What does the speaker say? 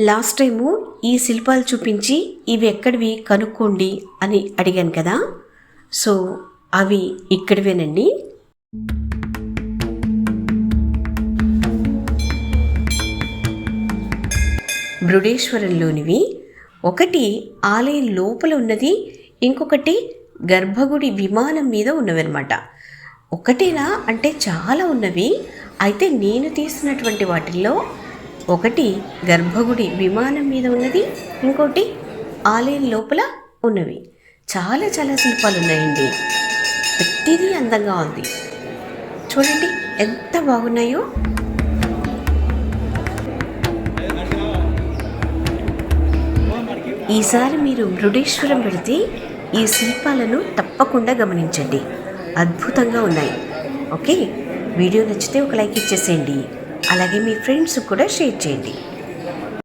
Last time ఈ శిల్పాలు చూపించి ఇవి ఎక్కడివి కనుక్కోండి అని అడిగాను కదా. సో అవి ఇక్కడివేనండి. బృడేశ్వరంలోనివి. ఒకటి ఆలయం లోపల ఉన్నది ఇంకొకటి గర్భగుడి విమానం మీద ఉన్నవన్నమాట. ఒకటేనా అంటే చాలా ఉన్నవి. అయితే నేను తీసినటువంటి వాటిల్లో ఒకటి గర్భగుడి విమానం మీద ఉన్నది ఇంకోటి ఆలయం లోపల ఉన్నవి. చాలా చాలా శిల్పాలు ఉన్నాయండి ప్రతిదీ అందంగా ఉంది. చూడండి ఎంత బాగున్నాయో. ఈసారి మీరు మృడేశ్వరం వెళితే ఈ శిల్పాలను తప్పకుండా గమనించండి. అద్భుతంగా ఉన్నాయి. ఓకే? వీడియో నచ్చితే ఒక లైక్ ఇచ్చేసేయండి. అలాగే మీ ఫ్రెండ్స్ కూడా షేర్ చేయండి.